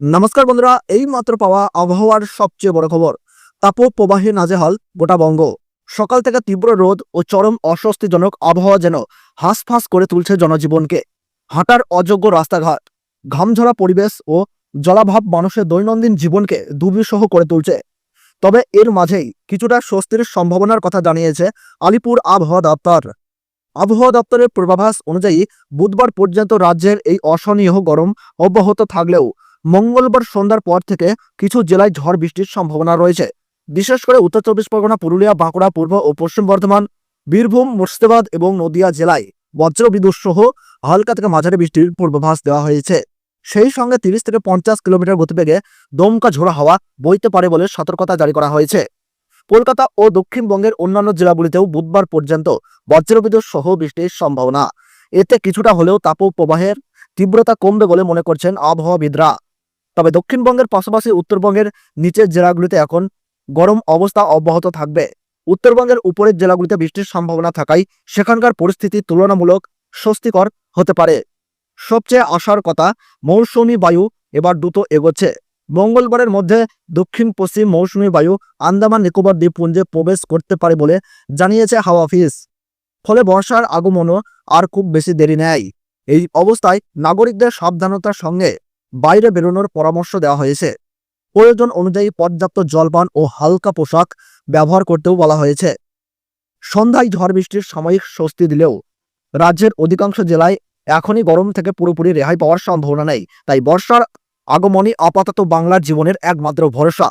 নমস্কার বন্ধুরা, এই মাত্র পাওয়া আবহাওয়ার সবচেয়ে বড় খবর। তাপ প্রবাহে নাজেহাল, গোটা বঙ্গ। সকাল থেকে তীব্র রোদ ও চরম অস্বস্তিজনক আবহাওয়া যেন হাঁসফাঁস করে তুলছে জনজীবনকে। হাঁটার অযোগ্য রাস্তাঘাট, ঘামঝরা পরিবেশ ও জলাভাব মানুষের দৈনন্দিন জীবনকে দুর্বিষহ করে তুলছে। তবে এর মাঝেই কিছুটা স্বস্তির সম্ভাবনার কথা জানিয়েছে আলিপুর আবহাওয়া দপ্তর। আবহাওয়া দপ্তরের পূর্বাভাস অনুযায়ী বুধবার পর্যন্ত রাজ্যের এই অসহনীয় গরম অব্যাহত থাকলেও মঙ্গলবার সন্ধ্যার পর থেকে কিছু জেলায় ঝড় বৃষ্টির সম্ভাবনা রয়েছে। বিশেষ করে উত্তর চব্বিশ পরগনা, পুরুলিয়া, বাঁকুড়া, পূর্ব ও পশ্চিম বর্ধমান, বীরভূম, মুর্শিদাবাদ এবং নদিয়া জেলায় বজ্রবিদ্যুৎ সহ হালকা থেকে মাঝারি বৃষ্টির পূর্বাভাস দেওয়া হয়েছে। সেই সঙ্গে তিরিশ থেকে পঞ্চাশ কিলোমিটার গতিবেগে দমকা ঝোড়া হাওয়া বইতে পারে বলে সতর্কতা জারি করা হয়েছে। কলকাতা ও দক্ষিণবঙ্গের অন্যান্য জেলাগুলিতেও বুধবার পর্যন্ত বজ্রবিদ্যুৎ সহ বৃষ্টির সম্ভাবনা। এতে কিছুটা হলেও তাপপ্রবাহের তীব্রতা কমবে বলে মনে করছেন আবহাওয়াবিদরা। তবে দক্ষিণবঙ্গের পাশাপাশি উত্তরবঙ্গের নিচের জেলাগুলিতে এখন গরম অবস্থা অব্যাহত থাকবে। উত্তরবঙ্গের উপরের জেলাগুলিতে বৃষ্টির সম্ভাবনা থাকায় সেখানকার পরিস্থিতি তুলনামূলক স্বস্তিকর হতে পারে। সবচেয়ে আসার কথা, মৌসুমী বায়ু এবার দ্রুত এগোচ্ছে। মঙ্গলবারের মধ্যে দক্ষিণ পশ্চিম মৌসুমী বায়ু আন্দামান, নিকোবর দ্বীপপুঞ্জে প্রবেশ করতে পারে বলে জানিয়েছে হাওয়া অফিস। ফলে বর্ষার আগমনও আর খুব বেশি দেরি নেয়। এই অবস্থায় নাগরিকদের সাবধানতার সঙ্গে বাইরে বেরোনোর পরামর্শ দেওয়া হয়েছে। প্রয়োজন অনুযায়ী পর্যাপ্ত জলপান ও হালকা পোশাক ব্যবহার করতেও বলা হয়েছে। সন্ধ্যায় ঝড় বৃষ্টির সাময়িক স্বস্তি দিলেও রাজ্যের অধিকাংশ জেলায় এখনই গরম থেকে পুরোপুরি রেহাই পাওয়ার সম্ভাবনা নেই। তাই বর্ষার আগমনই আপাতত বাংলার জীবনের একমাত্র ভরসা।